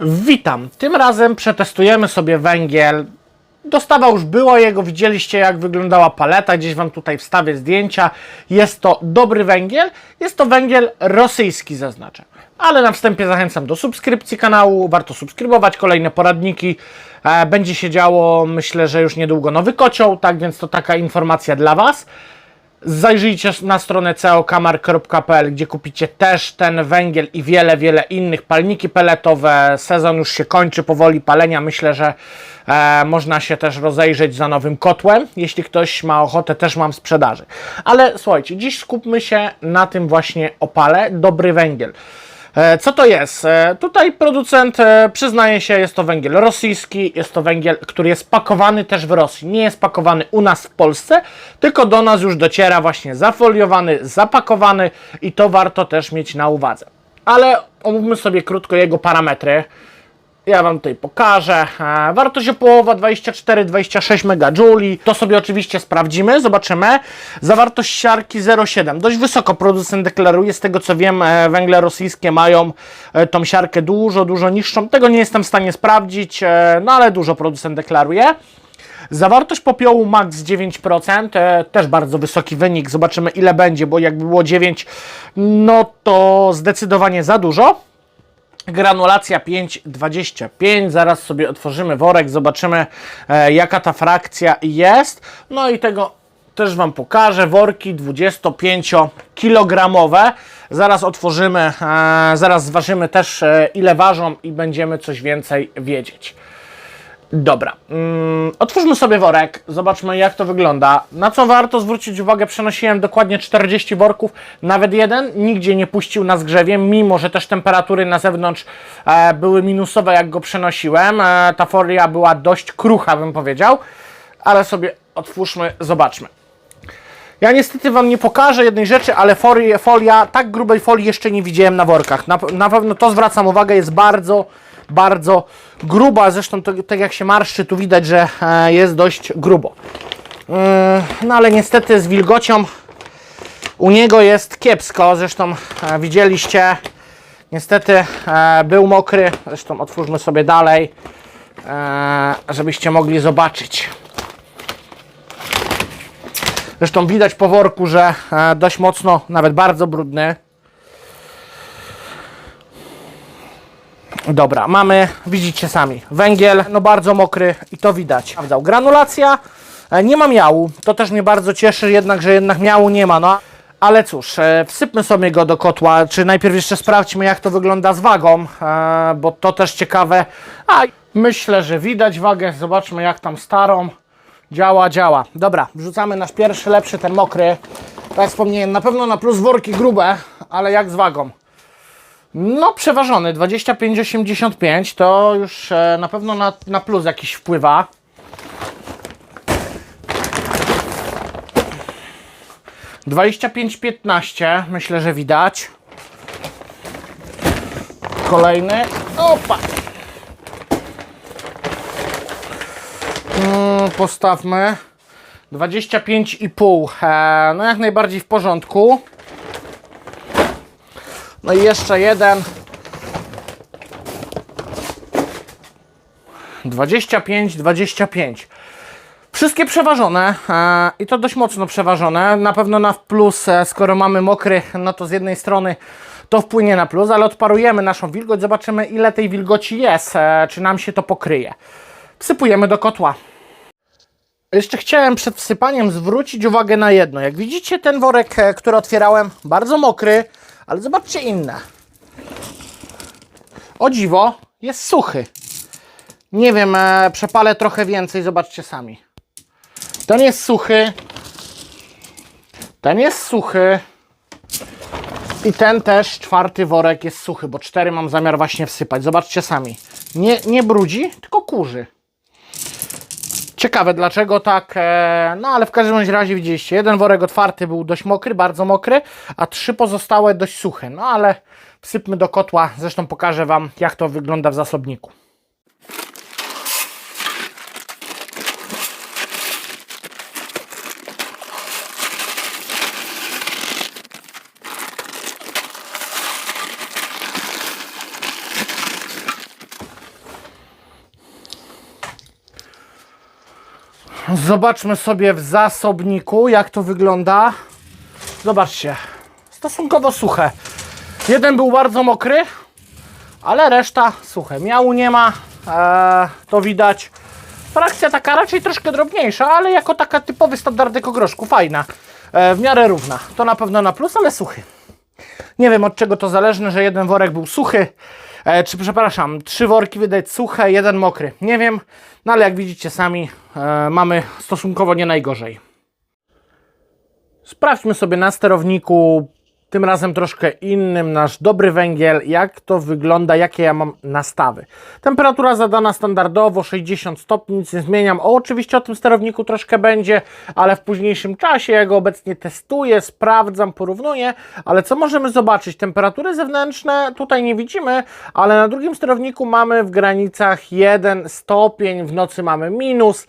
Witam. Tym razem przetestujemy sobie węgiel. Dostawa już była jego, widzieliście jak wyglądała paleta, gdzieś Wam tutaj wstawię zdjęcia. Jest to dobry węgiel, jest to węgiel rosyjski zaznaczę. Ale na wstępie zachęcam do subskrypcji kanału, warto subskrybować kolejne poradniki. E, Będzie się działo, myślę, że już niedługo nowy kocioł, tak więc to taka informacja dla Was. Zajrzyjcie na stronę ceokamar.pl, gdzie kupicie też ten węgiel i wiele, wiele innych. Palniki peletowe, sezon już się kończy powoli palenia. Myślę, że e, można się też rozejrzeć za nowym kotłem. Jeśli ktoś ma ochotę, też mam sprzedaży. Ale słuchajcie, dziś skupmy się na tym właśnie opale. Dobry węgiel. E, Co to jest? E, Tutaj producent e, przyznaje się, jest to węgiel rosyjski, jest to węgiel, który jest pakowany też w Rosji. Nie jest pakowany u nas w Polsce, tylko do nas już dociera właśnie zafoliowany, zapakowany i to warto też mieć na uwadze. Ale omówmy sobie krótko jego parametry. Ja Wam tutaj pokażę. E, Wartość opołowa 24-26 MJ. To sobie oczywiście sprawdzimy, zobaczymy. Zawartość siarki 0,7. Dość wysoko producent deklaruje. Z tego co wiem, e, węgle rosyjskie mają e, tą siarkę dużo, dużo niższą. Tego nie jestem w stanie sprawdzić, no ale dużo producent deklaruje. Zawartość popiołu max 9%, e, też bardzo wysoki wynik. Zobaczymy ile będzie, bo jakby było 9, no to zdecydowanie za dużo. Granulacja 5,25. Zaraz sobie otworzymy worek, zobaczymy e, jaka ta frakcja jest. No i tego też Wam pokażę. Worki 25-kilogramowe. Zaraz otworzymy, e, zaraz zważymy też e, ile ważą i będziemy coś więcej wiedzieć. Dobra, mm, otwórzmy sobie worek, zobaczmy jak to wygląda. Na co warto zwrócić uwagę, przenosiłem dokładnie 40 worków, nawet jeden nigdzie nie puścił na zgrzewie, mimo że też temperatury na zewnątrz e, były minusowe jak go przenosiłem. E, ta folia była dość krucha bym powiedział, ale sobie otwórzmy, zobaczmy. Ja niestety Wam nie pokażę jednej rzeczy, ale folia, folia tak grubej folii jeszcze nie widziałem na workach. Na, na pewno to zwracam uwagę, jest bardzo, bardzo gruba. Zresztą to, tak jak się marszczy, tu widać, że e, jest dość grubo. Yy, no ale niestety z wilgocią u niego jest kiepsko. Zresztą e, widzieliście, niestety e, był mokry. Zresztą otwórzmy sobie dalej, e, żebyście mogli zobaczyć. Zresztą widać po worku, że e, dość mocno, nawet bardzo brudny. Dobra, mamy, widzicie sami, węgiel, no bardzo mokry i to widać. Sprawdzał. Granulacja, e, nie ma miału, to też mnie bardzo cieszy, jednak, że jednak miału nie ma, no. Ale cóż, e, wsypmy sobie go do kotła, czy najpierw jeszcze sprawdźmy jak to wygląda z wagą, e, bo to też ciekawe. A, myślę, że widać wagę, zobaczmy jak tam starą. Działa, działa. Dobra, wrzucamy nasz pierwszy, lepszy, ten mokry. Tak jak wspomniałem, na pewno na plus worki grube, ale jak z wagą? No, przeważony 25,85 to już e, na pewno na, na plus jakiś wpływa. Dwadzieścia pięć piętnaście, myślę, że widać. Kolejny. Opa! Mm, postawmy 25,5 e, no jak najbardziej w porządku no i jeszcze jeden 25, 25 Wszystkie przeważone e, i to dość mocno przeważone. Na pewno na plus, e, skoro mamy mokry, no to z jednej strony to wpłynie na plus, ale odparujemy naszą wilgoć, zobaczymy ile tej wilgoci jest, e, czy nam się to pokryje. Wsypujemy do kotła. Jeszcze chciałem przed wsypaniem zwrócić uwagę na jedno. Jak widzicie, ten worek, e, który otwierałem, bardzo mokry, ale zobaczcie inne. O dziwo, jest suchy. Nie wiem, e, przepalę trochę więcej, zobaczcie sami. Ten jest suchy. Ten jest suchy. I ten też, czwarty worek jest suchy, bo cztery mam zamiar właśnie wsypać. Zobaczcie sami. Nie, nie brudzi, tylko kurzy. Ciekawe dlaczego tak, e, no ale w każdym razie widzieliście, jeden worek otwarty był dość mokry, bardzo mokry, a trzy pozostałe dość suche. No ale wsypmy do kotła, zresztą pokażę Wam jak to wygląda w zasobniku. Zobaczmy sobie w zasobniku, jak to wygląda. Zobaczcie, stosunkowo suche. Jeden był bardzo mokry, ale reszta suche. Miału nie ma, e, to widać. Frakcja taka raczej troszkę drobniejsza, ale jako taka typowy standard groszku, fajna. E, w miarę równa. To na pewno na plus, ale suchy. Nie wiem od czego to zależne, że jeden worek był suchy, e, czy przepraszam, trzy worki wydać suche, jeden mokry. Nie wiem, no ale jak widzicie sami, e, mamy stosunkowo nie najgorzej. Sprawdźmy sobie na sterowniku, tym razem troszkę innym, nasz dobry węgiel, jak to wygląda, jakie ja mam nastawy. Temperatura zadana standardowo 60 stopni, nic nie zmieniam. O, oczywiście o tym sterowniku troszkę będzie, ale w późniejszym czasie ja go obecnie testuję, sprawdzam, porównuję, ale co możemy zobaczyć? Temperatury zewnętrzne tutaj nie widzimy, ale na drugim sterowniku mamy w granicach 1 stopień, w nocy mamy minus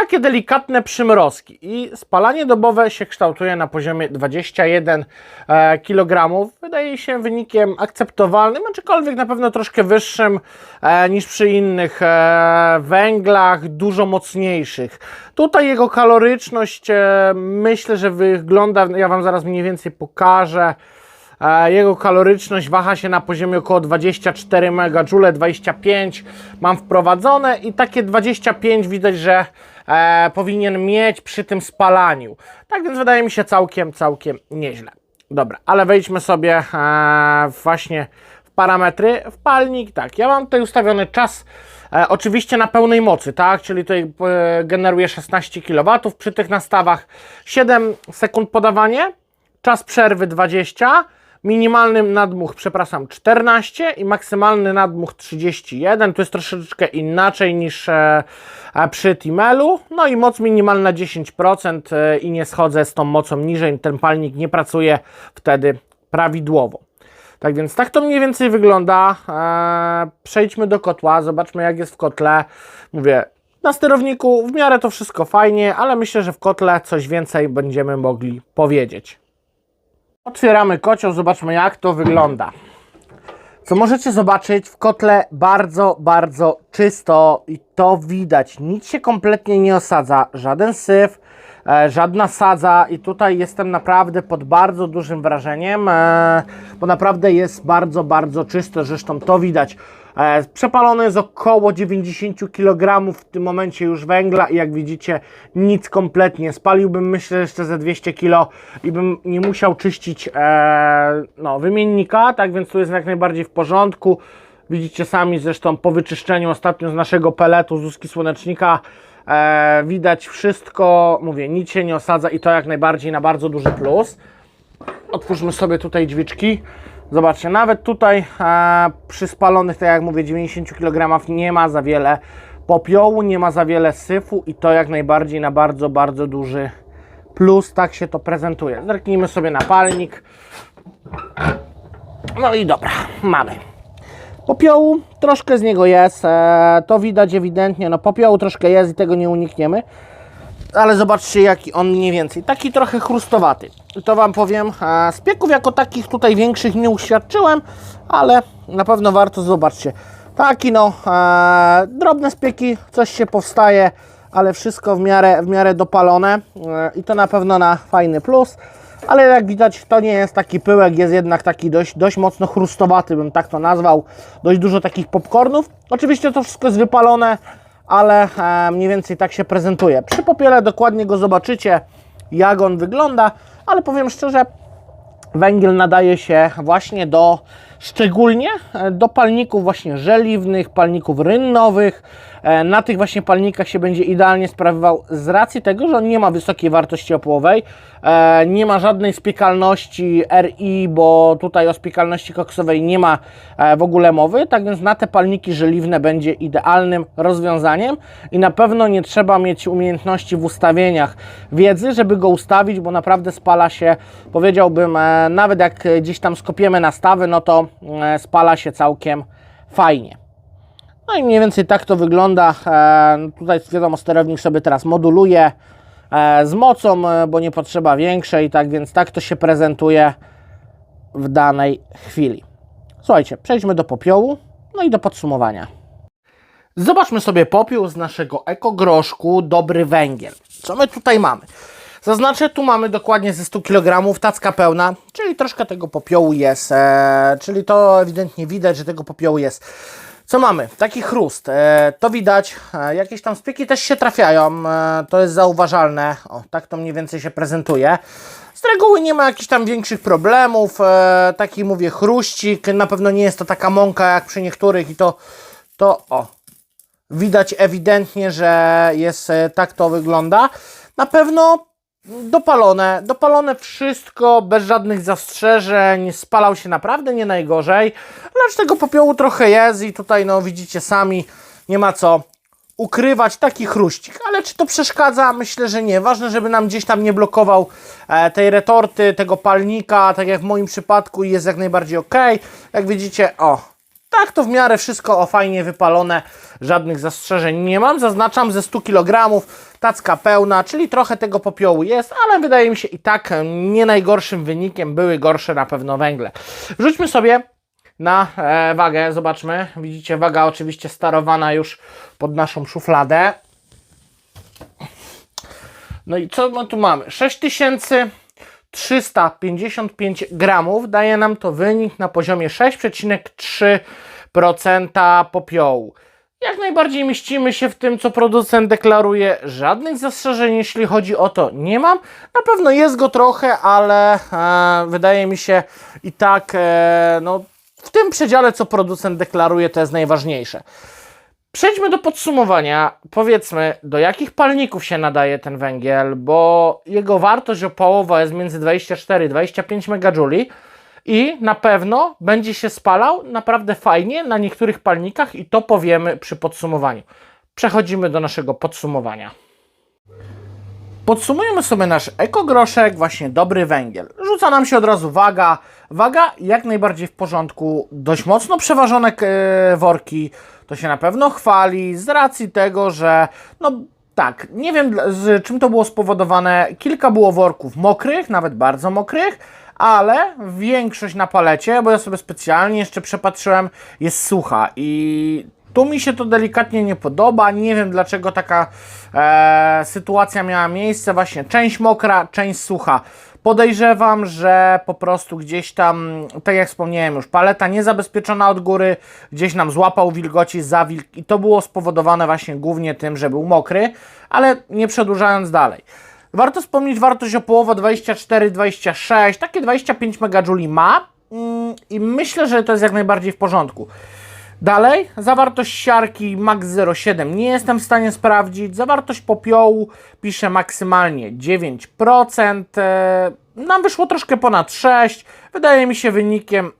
takie delikatne przymrozki i spalanie dobowe się kształtuje na poziomie 21 e, kg. Wydaje się wynikiem akceptowalnym, aczkolwiek na pewno troszkę wyższym e, niż przy innych e, węglach, dużo mocniejszych. Tutaj jego kaloryczność myślę, że wygląda, ja Wam zaraz mniej więcej pokażę. Jego kaloryczność waha się na poziomie około 24 MJ, 25 mam wprowadzone i takie 25 widać, że e, powinien mieć przy tym spalaniu. Tak więc wydaje mi się całkiem, całkiem nieźle. Dobra, ale wejdźmy sobie e, właśnie w parametry, w palnik. Tak, ja mam tutaj ustawiony czas e, oczywiście na pełnej mocy, tak, czyli tutaj e, generuje 16 kW przy tych nastawach, 7 sekund podawanie, czas przerwy 20, minimalny nadmuch, przepraszam, 14 i maksymalny nadmuch 31. To jest troszeczkę inaczej niż e, e, przy Timelu. No i moc minimalna 10% e, i nie schodzę z tą mocą niżej. Ten palnik nie pracuje wtedy prawidłowo. Tak więc tak to mniej więcej wygląda. Przejdźmy do kotła, zobaczmy jak jest w kotle. Mówię, na sterowniku w miarę to wszystko fajnie, ale myślę, że w kotle coś więcej będziemy mogli powiedzieć. Otwieramy kocioł, zobaczmy jak to wygląda. Co możecie zobaczyć, w kotle bardzo, bardzo czysto i to widać. Nic się kompletnie nie osadza, żaden syf, żadna sadza i tutaj jestem naprawdę pod bardzo dużym wrażeniem, e, bo naprawdę jest bardzo, bardzo czysto, zresztą to widać. E, przepalone jest około 90 kg w tym momencie już węgla i jak widzicie nic kompletnie. Spaliłbym myślę jeszcze ze 200 kg i bym nie musiał czyścić e, no, wymiennika, tak więc tu jest jak najbardziej w porządku. Widzicie sami zresztą po wyczyszczeniu ostatnio z naszego peletu z łuski słonecznika e, widać wszystko, mówię, nic się nie osadza i to jak najbardziej na bardzo duży plus. Otwórzmy sobie tutaj drzwiczki. Zobaczcie, nawet tutaj e, przy spalonych, tak jak mówię, 90 kg nie ma za wiele popiołu, nie ma za wiele syfu i to jak najbardziej na bardzo, bardzo duży plus. Tak się to prezentuje. Zerknijmy sobie na palnik. No i dobra, mamy. Popiołu troszkę z niego jest, e, to widać ewidentnie, no popiołu troszkę jest i tego nie unikniemy. Ale zobaczcie jaki on mniej więcej, taki trochę chrustowaty. I to Wam powiem, e, z pieków jako takich tutaj większych nie uświadczyłem, ale na pewno warto, zobaczcie. Taki no, e, drobne spieki, coś się powstaje, ale wszystko w miarę, w miarę dopalone e, i to na pewno na fajny plus. Ale jak widać, to nie jest taki pyłek, jest jednak taki dość, dość mocno chrustowaty, bym tak to nazwał. Dość dużo takich popcornów. Oczywiście to wszystko jest wypalone, ale e, mniej więcej tak się prezentuje. Przy popiele dokładnie go zobaczycie, jak on wygląda, ale powiem szczerze, węgiel nadaje się właśnie do, szczególnie e, do palników właśnie żeliwnych, palników rynnowych. E, Na tych właśnie palnikach się będzie idealnie sprawował z racji tego, że on nie ma wysokiej wartości opłowej, e, nie ma żadnej spiekalności RI, bo tutaj o spiekalności koksowej nie ma e, w ogóle mowy, tak więc na te palniki żeliwne będzie idealnym rozwiązaniem i na pewno nie trzeba mieć umiejętności w ustawieniach wiedzy, żeby go ustawić, bo naprawdę spala się, powiedziałbym, nawet jak gdzieś tam skopiemy nastawy, no to spala się całkiem fajnie. No i mniej więcej tak to wygląda. E, tutaj wiadomo, sterownik sobie teraz moduluje e, z mocą, e, bo nie potrzeba większej, tak więc tak to się prezentuje w danej chwili. Słuchajcie, przejdźmy do popiołu, no i do podsumowania. Zobaczmy sobie popiół z naszego ekogroszku Dobry Węgiel. Co my tutaj mamy? Zaznaczę, tu mamy dokładnie ze 100 kg tacka pełna, czyli troszkę tego popiołu jest, e, czyli to ewidentnie widać, że tego popiołu jest. Co mamy? Taki chrust, e, to widać, e, jakieś tam spieki też się trafiają, e, to jest zauważalne, o, tak to mniej więcej się prezentuje. Z reguły nie ma jakichś tam większych problemów, e, taki mówię chruścik, na pewno nie jest to taka mąka jak przy niektórych i to, to o, widać ewidentnie, że jest, e, tak to wygląda. Na pewno dopalone, dopalone wszystko, bez żadnych zastrzeżeń, spalał się naprawdę nie najgorzej, lecz tego popiołu trochę jest i tutaj no widzicie sami, nie ma co ukrywać taki chruścik, ale czy to przeszkadza? Myślę, że nie. Ważne, żeby nam gdzieś tam nie blokował e, tej retorty, tego palnika, tak jak w moim przypadku jest jak najbardziej ok. Jak widzicie, o, tak to w miarę wszystko fajnie wypalone, żadnych zastrzeżeń nie mam. Zaznaczam ze 100 kg, tacka pełna, czyli trochę tego popiołu jest, ale wydaje mi się i tak nie najgorszym wynikiem, były gorsze na pewno węgle. Rzućmy sobie na e, wagę, zobaczmy. Widzicie, waga oczywiście starowana już pod naszą szufladę. No i co my tu mamy? 6355 gramów daje nam to wynik na poziomie 6,3% popiołu. Jak najbardziej mieścimy się w tym, co producent deklaruje. Żadnych zastrzeżeń, jeśli chodzi o to, nie mam. Na pewno jest go trochę, ale e, wydaje mi się i tak, e, no, w tym przedziale, co producent deklaruje, to jest najważniejsze. Przejdźmy do podsumowania. Powiedzmy, do jakich palników się nadaje ten węgiel, bo jego wartość opałowa jest między 24 i 25 MJ i na pewno będzie się spalał naprawdę fajnie na niektórych palnikach i to powiemy przy podsumowaniu. Przechodzimy do naszego podsumowania. Podsumujemy sobie nasz ekogroszek, właśnie dobry węgiel. Rzuca nam się od razu waga. Waga jak najbardziej w porządku. Dość mocno przeważone e, worki. To się na pewno chwali z racji tego, że no tak, nie wiem z czym to było spowodowane. Kilka było worków mokrych, nawet bardzo mokrych, ale większość na palecie, bo ja sobie specjalnie jeszcze przepatrzyłem, jest sucha i tu mi się to delikatnie nie podoba. Nie wiem dlaczego taka e, sytuacja miała miejsce. Właśnie część mokra, część sucha. Podejrzewam, że po prostu gdzieś tam, tak jak wspomniałem już, paleta niezabezpieczona od góry, gdzieś nam złapał wilgoci, zawilk i to było spowodowane właśnie głównie tym, że był mokry, ale nie przedłużając dalej. Warto wspomnieć wartość opołowa 24-26, takie 25 MJ ma mm, i myślę, że to jest jak najbardziej w porządku. Dalej, zawartość siarki max 0,7 nie jestem w stanie sprawdzić. Zawartość popiołu pisze maksymalnie 9%. E, Nam wyszło troszkę ponad 6. Wydaje mi się wynikiem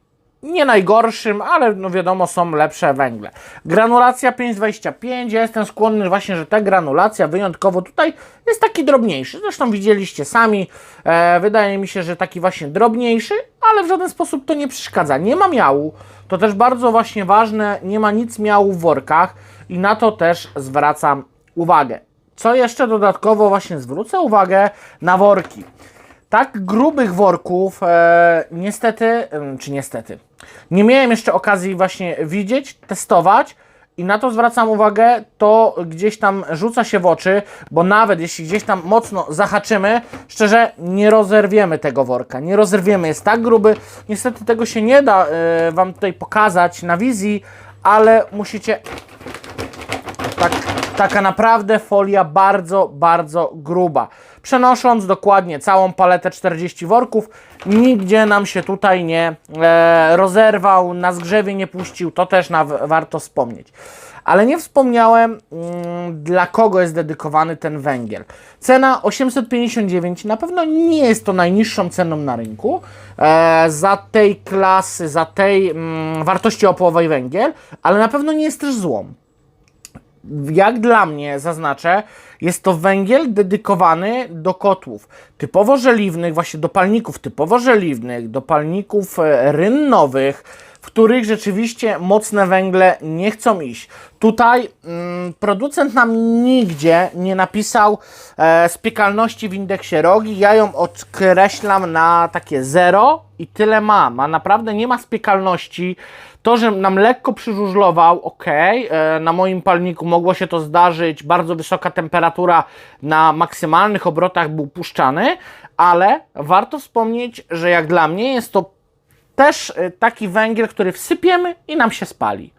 nie najgorszym, ale no wiadomo, są lepsze węgle. Granulacja 5,25. Ja jestem skłonny właśnie, że ta granulacja wyjątkowo tutaj jest taki drobniejszy. Zresztą widzieliście sami. E, wydaje mi się, że taki właśnie drobniejszy, ale w żaden sposób to nie przeszkadza. Nie ma miału. To też bardzo właśnie ważne. Nie ma nic miału w workach i na to też zwracam uwagę. Co jeszcze dodatkowo właśnie zwrócę uwagę na worki tak grubych worków e, niestety, czy niestety, nie miałem jeszcze okazji właśnie widzieć, testować i na to zwracam uwagę, to gdzieś tam rzuca się w oczy, bo nawet jeśli gdzieś tam mocno zahaczymy, szczerze nie rozerwiemy tego worka, nie rozerwiemy, jest tak gruby, niestety tego się nie da e, Wam tutaj pokazać na wizji, ale musicie tak, taka naprawdę folia bardzo, bardzo gruba. Przenosząc dokładnie całą paletę 40 worków, nigdzie nam się tutaj nie e, rozerwał, na zgrzewie nie puścił, to też na, warto wspomnieć. Ale nie wspomniałem, mm, dla kogo jest dedykowany ten węgiel. Cena 859 na pewno nie jest to najniższą ceną na rynku. E, za tej klasy, za tej mm, wartości opołowej węgiel, ale na pewno nie jest też złą jak dla mnie zaznaczę, jest to węgiel dedykowany do kotłów typowo żeliwnych, właśnie do palników typowo żeliwnych, do palników e, rynnowych. W których rzeczywiście mocne węgle nie chcą iść. Tutaj mm, producent nam nigdzie nie napisał e, spiekalności w indeksie rogi. Ja ją odkreślam na takie zero i tyle mam. A naprawdę nie ma spiekalności. To, że nam lekko przyżużlował, ok, e, na moim palniku mogło się to zdarzyć, bardzo wysoka temperatura na maksymalnych obrotach był puszczany, ale warto wspomnieć, że jak dla mnie jest to też e, taki węgiel, który wsypiemy i nam się spali.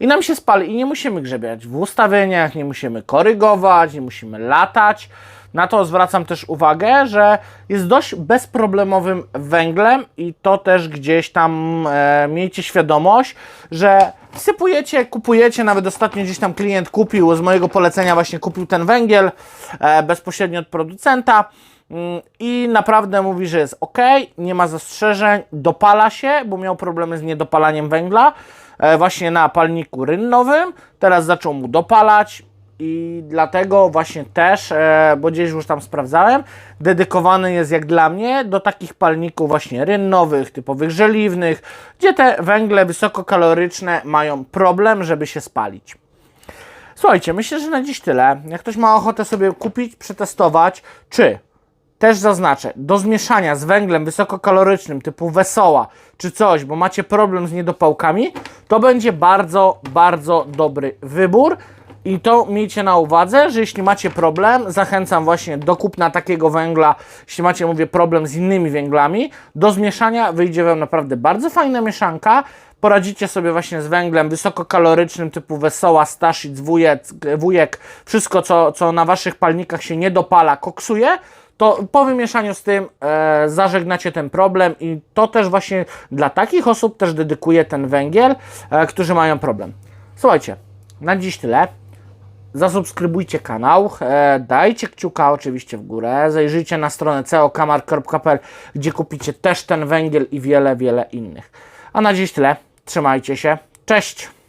I nam się spali i nie musimy grzebiać w ustawieniach, nie musimy korygować, nie musimy latać. Na to zwracam też uwagę, że jest dość bezproblemowym węglem i to też gdzieś tam e, miejcie świadomość, że wsypujecie, kupujecie, nawet ostatnio gdzieś tam klient kupił, z mojego polecenia właśnie kupił ten węgiel e, bezpośrednio od producenta i naprawdę mówi, że jest ok, nie ma zastrzeżeń, dopala się, bo miał problemy z niedopalaniem węgla e, właśnie na palniku rynnowym, teraz zaczął mu dopalać i dlatego właśnie też, e, bo gdzieś już tam sprawdzałem, dedykowany jest jak dla mnie do takich palników właśnie rynnowych, typowych żeliwnych, gdzie te węgle wysokokaloryczne mają problem, żeby się spalić. Słuchajcie, myślę, że na dziś tyle. Jak ktoś ma ochotę sobie kupić, przetestować, czy też zaznaczę, do zmieszania z węglem wysokokalorycznym typu wesoła czy coś, bo macie problem z niedopałkami, to będzie bardzo, bardzo dobry wybór. I to miejcie na uwadze, że jeśli macie problem, zachęcam właśnie do kupna takiego węgla. Jeśli macie, mówię, problem z innymi węglami, do zmieszania wyjdzie Wam naprawdę bardzo fajna mieszanka. Poradzicie sobie właśnie z węglem wysokokalorycznym typu Wesoła, Staszic, wujek, wszystko co, co na Waszych palnikach się nie dopala, koksuje to po wymieszaniu z tym e, zażegnacie ten problem i to też właśnie dla takich osób też dedykuję ten węgiel, e, którzy mają problem. Słuchajcie, na dziś tyle. Zasubskrybujcie kanał, e, dajcie kciuka oczywiście w górę, zajrzyjcie na stronę ceokamar.pl, gdzie kupicie też ten węgiel i wiele, wiele innych. A na dziś tyle. Trzymajcie się. Cześć!